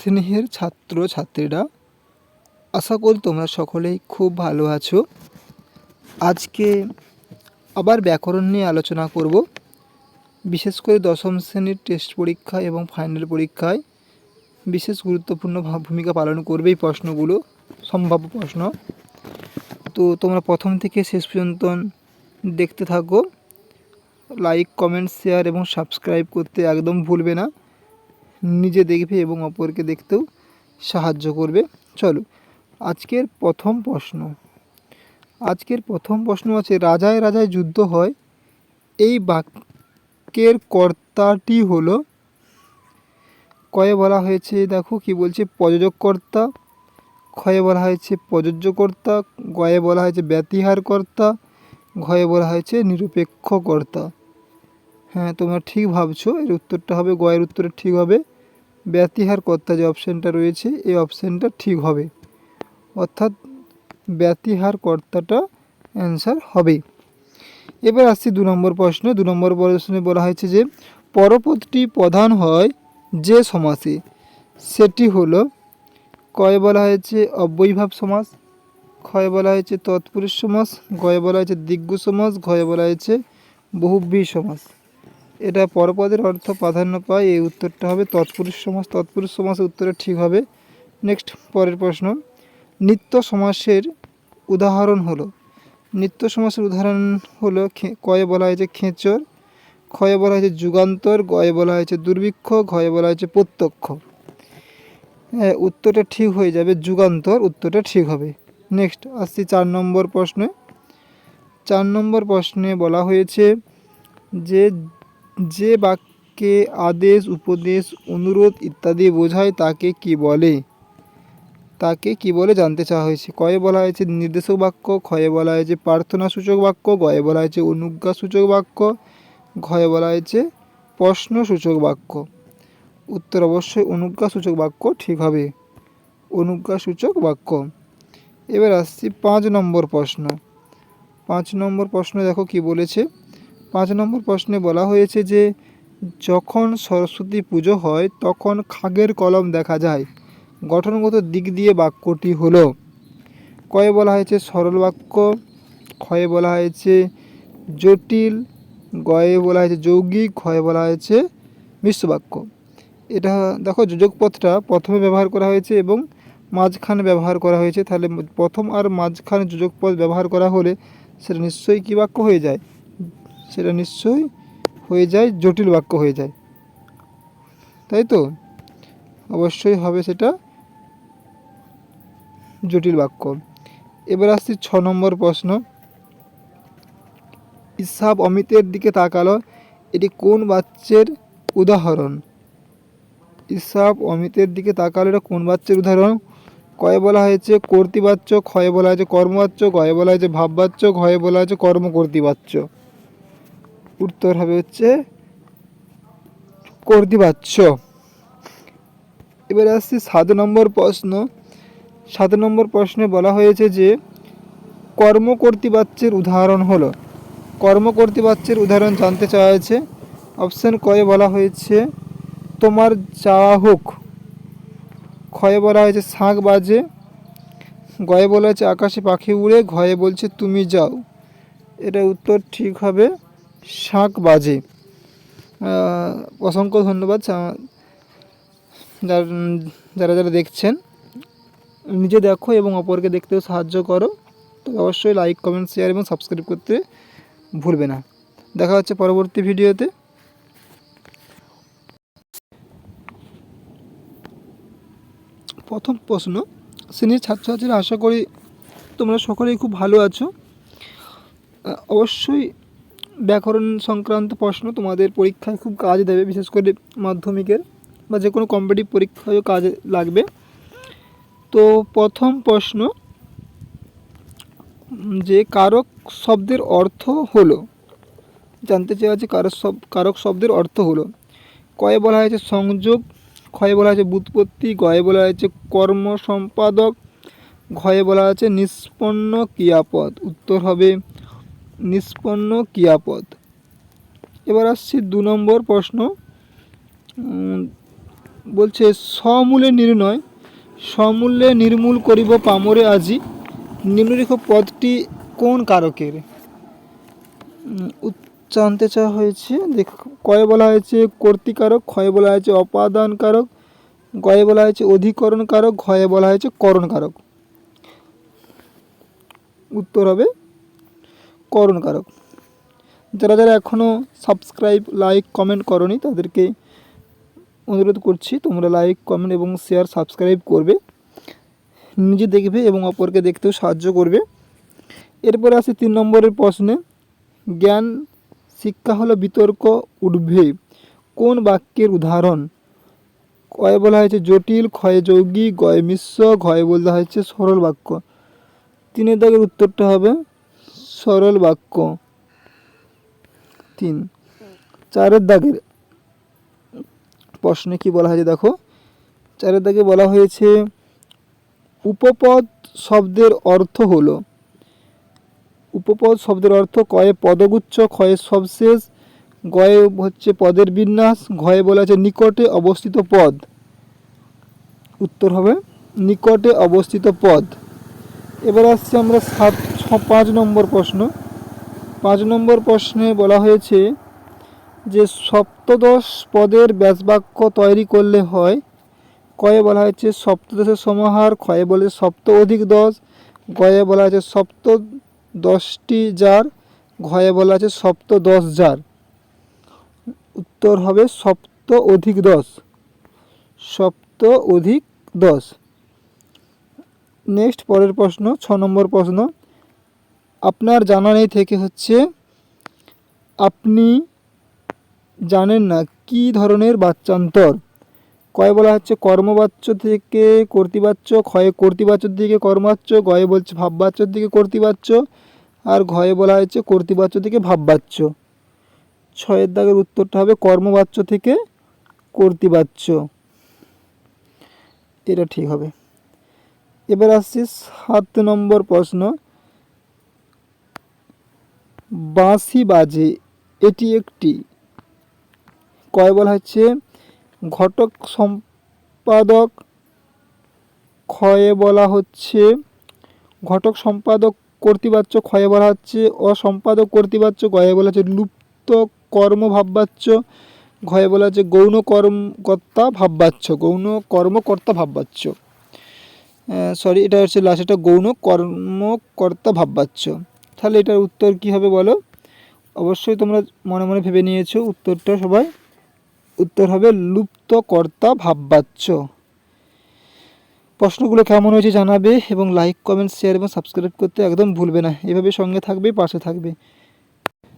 স্নেহের ছাত্র ছাত্রীরা আশা করি তোমরা সকলেই খুব ভালো আছো। আজকে আবার ব্যাকরণ নিয়ে আলোচনা করব। বিশেষ করে দশম শ্রেণির টেস্ট পরীক্ষা এবং ফাইনাল পরীক্ষায় বিশেষ গুরুত্বপূর্ণ ভূমিকা পালন করবে এই প্রশ্নগুলো, সম্ভাব্য প্রশ্ন। তো তোমরা প্রথম থেকে শেষ পর্যন্ত দেখতে থাকো। লাইক কমেন্ট শেয়ার এবং সাবস্ক্রাইব করতে একদম ভুলবে না। নিজে দেখবে এবং অপরকে দেখতেও সাহায্য করবে। চলো, আজকের প্রথম প্রশ্ন। আজকের প্রথম প্রশ্ন আছে, রাজায় রাজায় যুদ্ধ হয়। এই বাক্যের কর্তাটি হলো, কয়ে বলা হয়েছে, দেখো কি বলছে প্রযোজক কর্তা ক্ষয়ে বলা হয়েছে প্রযোজ্য কর্তা গয়ে বলা হয়েছে ব্যতিহার কর্তা ঘয়ে বলা হয়েছে নিরপেক্ষ কর্তা হ্যাঁ তোমরা ঠিক ভাবছ, এর উত্তরটা হবে, গয়ের উত্তরটা ঠিক হবে। ব্যতিহার কর্তা যে অপশানটা রয়েছে, এই অপশানটা ঠিক হবে। অর্থাৎ ব্যতিহার কর্তাটা অ্যান্সার হবে। এবার আসছি দু নম্বর প্রশ্ন। দু নম্বর প্রশ্নে বলা হয়েছে যে, পরপদটি প্রধান হয় যে সমাসে? সেটি হলো, কয়ে বলা হয়েছে অব্যয়ীভাব সমাস, ক্ষয়ে বলা হয়েছে তৎপুরুষ সমাস, গয়ে বলা হয়েছে দিগ্গু সমাস, ঘয়ে বলা হয়েছে বহুব্রী সমাস। এটা পরপদের অর্থ প্রাধান্য পায়, এই উত্তরটা হবে তৎপুরুষ সমাস। তৎপুরুষ সমাসের উত্তরে ঠিক হবে। নেক্সট পরের প্রশ্ন। নিত্য সমাসের উদাহরণ হলো। নিত্য সমাসের উদাহরণ হলো কয়ে বলা হয়েছে খেঁচর, ক্ষয়ে বলা হয়েছে যুগান্তর, গয়ে বলা হয়েছে দুর্ভিক্ষ, ঘয়ে বলা হয়েছে প্রত্যক্ষ। উত্তরটা ঠিক হয়ে যাবে যুগান্তর, উত্তরটা ঠিক হবে। নেক্সট আসছি চার নম্বর প্রশ্নে। চার নম্বর প্রশ্নে বলা হয়েছে যে যে বাক্যে আদেশ, উপদেশ, অনুরোধ ইত্যাদি বোঝায় তাকে কি বলে? তাকে কি বলে জানতে চাওয়া হয়েছে? কয়ে বলা হয়েছে, নির্দেশক বাক্য, ক্ষয়ে বলা হয়েছে প্রার্থনা সূচক বাক্য, গয়ে বলা হয়েছে অনুজ্ঞা সূচক বাক্য ঘয়ে বলা হয়েছে প্রশ্ন সূচক বাক্য। উত্তর অবশ্যই অনুজ্ঞা সূচক বাক্য ঠিক হবে। অনুজ্ঞা সূচক বাক্য। এবার আসছি পাঁচ নম্বর প্রশ্ন। পাঁচ নম্বর প্রশ্ন দেখো কি বলেছে? পাঁচ নম্বর প্রশ্নে বলা হয়েছে যে, যখন সরস্বতী পুজো হয়, তখন খাগের কলম দেখা যায়। গঠনগত দিক দিয়ে বাক্যটি হলো, কয়ে বলা হয়েছে সরল বাক্য, ক্ষয়ে বলা হয়েছে জটিল, গয়ে বলা হয়েছে যৌগিক, ক্ষয়ে বলা হয়েছে মিশ্র বাক্য। এটা দেখো যোজক পথটা প্রথমে ব্যবহার করা হয়েছে এবং মাঝখানে ব্যবহার করা হয়েছে। তাহলে প্রথম আর মাঝখানে যোজক পথ ব্যবহার করা হলে সেটা নিশ্চয়ই কী বাক্য হয়ে যায়? সেটা নিশ্চয়ই হয়ে যায়, জটিল বাক্য হয়ে যায়। তাই তো? অবশ্যই হবে সেটা জটিল বাক্য। এবার আসছি ছ নম্বর প্রশ্ন। ইসাব অমিতের দিকে তাকালো, এটি কোন বাচ্চের উদাহরণ? ইসাব অমিতের দিকে তাকালো, এটা কোন বাচ্চের উদাহরণ? কয়ে বলা হয়েছে কর্তৃবাচ্য, ক্ষয়ে বলা হয়েছে কর্মবাচ্য গয়ে বলা হয়েছে ভাববাচ্য ঘয়ে বলা হয়েছে কর্ম কর্তৃবাচ্য উত্তর হবে হচ্ছে কর্তৃবাচ্য। এবারে আসছি সাত নম্বর প্রশ্ন। সাত নম্বর প্রশ্নে বলা হয়েছে যে কর্মকর্তৃবাচ্যের উদাহরণ হলো। কর্মকর্তৃবাচ্যের উদাহরণ জানতে চাওয়া হয়েছে। অপশান কয়ে বলা হয়েছে, তোমার চাওয়া হোক। ক্ষয়ে বলা হয়েছে, শাঁখ বাজে। গয়ে বলা হয়েছে, আকাশে পাখি উড়ে। ঘয়ে বলছে, তুমি যাও। এটা উত্তর ঠিক হবে। শাঁখ বাজে অসংখ্য ধন্যবাদ যার, যারা যারা দেখছেন, নিজে দেখো এবং অপরকে দেখতেও সাহায্য করো। তো অবশ্যই লাইক কমেন্ট শেয়ার এবং সাবস্ক্রাইব করতে ভুলবে না। দেখা হচ্ছে পরবর্তী ভিডিওতে। প্রথম প্রশ্ন, শ্রেণির ছাত্রছাত্রীরা আশা করি তোমরা সকলেই খুব ভালো আছো। অবশ্যই ব্যাকরণ সংক্রান্ত প্রশ্ন তোমাদের পরীক্ষায় খুব কাজ দেবে, বিশেষ করে মাধ্যমিকের বা যে কোনো কম্পিটিভ পরীক্ষায়ও কাজে লাগবে। তো প্রথম প্রশ্ন, যে কারক শব্দের অর্থ হলো, জানতে চাওয়া আছে কারক শব, কারক শব্দের অর্থ হলো, কয়ে বলা হয়েছে সংযোগ, ক্ষয়ে বলা হয়েছে বুৎপত্তি, গয়ে বলা হয়েছে কর্ম সম্পাদক ঘয়ে বলা আছে নিষ্পন্ন ক্রিয়াপদ। উত্তর হবে নিষ্পন্ন ক্রিয়াপদ। এবার আসছি দু নম্বর প্রশ্ন। বলছে, সমূলে নির্ণয় সমূল্যে নির্মূল করিব পামরে আজি। নিম্নলিখিত পদটি কোন কারকের? জানতে চাওয়া হয়েছে, দেখ কয়ে বলা হয়েছে, কর্তিকারক, ক্ষয়ে বলা হয়েছে অপাদান কারক গয়ে বলা হয়েছে অধিকরণ কারক ঘয়ে বলা হয়েছে করণ কারক উত্তর হবে করণ কারক যারা যারা এখনও সাবস্ক্রাইব লাইক কমেন্ট করনি, তাদেরকে অনুরোধ করছি, তোমরা লাইক কমেন্ট এবং শেয়ার সাবস্ক্রাইব করবে। নিজে দেখবে এবং অপরকে দেখতেও সাহায্য করবে। এরপরে আসি তিন নম্বরের প্রশ্নে। জ্ঞান শিক্ষা হলো বিতর্ক উঠবে কোন বাক্যের উদাহরণ? কয়ে বলা হয়েছে জটিল, ক্ষয়ে যৌগিক, গয় মিশ্র, ঘয়ে বলা হয়েছে সরল বাক্য। তিনের দাগের উত্তরটা হবে সরল বাক্য। তিন। চারের দাগের প্রশ্নে কি বলা হয়েছে দেখো? চারের দাগে বলা হয়েছে, উপপদ শব্দের অর্থ হলো, উপপদ শব্দের অর্থ কয়ে পদগুচ্ছ, ক্ষয়ে সবশেষ, গয়ে হচ্ছে পদের বিন্যাস, ঘয়ে বলা আছে নিকটে অবস্থিত পদ। উত্তর হবে, নিকটে অবস্থিত পদ। এবার আসছে আমরা সাত পাঁচ নম্বর প্রশ্ন। পাঁচ নম্বর প্রশ্নে বলা হয়েছে যে সপ্তদশ পদের ব্যাসবাক্য তৈরি করলে হয়। কয়ে বলা হয়েছে সপ্তদশের সমাহার, ক্ষয়ে বলে সপ্ত অধিক দশ, গয়ে বলা হয়েছে সপ্ত দশটি যার, ঘয়ে বলা আছে সপ্ত দশ যার। উত্তর হবে সপ্ত অধিক দশ। সপ্ত অধিক দশ। নেক্সট পরের প্রশ্ন, ছ নম্বর প্রশ্ন। আপনার জানা নেই থেকে হচ্ছে, আপনি জানেন না কি ধরনের বাচ্চান্তর। কয়ে বলা হচ্ছে, কর্মবাচ্য থেকে কর্তৃবাচ্য, ক্ষয়ে কর্তৃবাচ্যর দিকে কর্মাচ্য, গয়ে বলছে ভাববাচ্যর দিকে কর্তৃবাচ্য, আর ঘয়ে বলা হয়েছে কর্তৃবাচ্য থেকে ভাববাচ্য। ছয়ের দাগের উত্তরটা হবে কর্মবাচ্য থেকে কর্তৃবাচ্য। এটা ঠিক হবে। এবার আসছি সাত নম্বর প্রশ্ন। বাঁশি বাজে, এটি একটি। কয় বলা হচ্ছে ঘটক সম্পাদক ক্ষয়ে বলা হচ্ছে, ঘটক সম্পাদক কর্তৃবাচ্য ক্ষয়ে বলা হচ্ছে, অসম্পাদক কর্তৃবাচ্য গয়ে বলা হচ্ছে, লুপ্ত কর্ম ভাববাচ্য ঘয়ে বলা হচ্ছে, গৌণ কর্মকর্তা ভাববাচ্য, গৌণ কর্মকর্তা ভাববাচ্য। সরি এটা হচ্ছে লাস্ট এটা গৌণ কর্মকর্তা ভাববাচ্য। তাহলে এটার উত্তর কি হবে বলো? অবশ্যই তোমরা মনে মনে ভেবে নিয়েছো, উত্তরটা সবাই। উত্তর হবে লুপ্তকর্তা ভাববাচ্য। প্রশ্নগুলো কেমন হয়েছে জানাবে এবং লাইক কমেন্ট শেয়ার এবং সাবস্ক্রাইব করতে একদম ভুলবে না। এভাবে সঙ্গে থাকবে, পাশে থাকবে।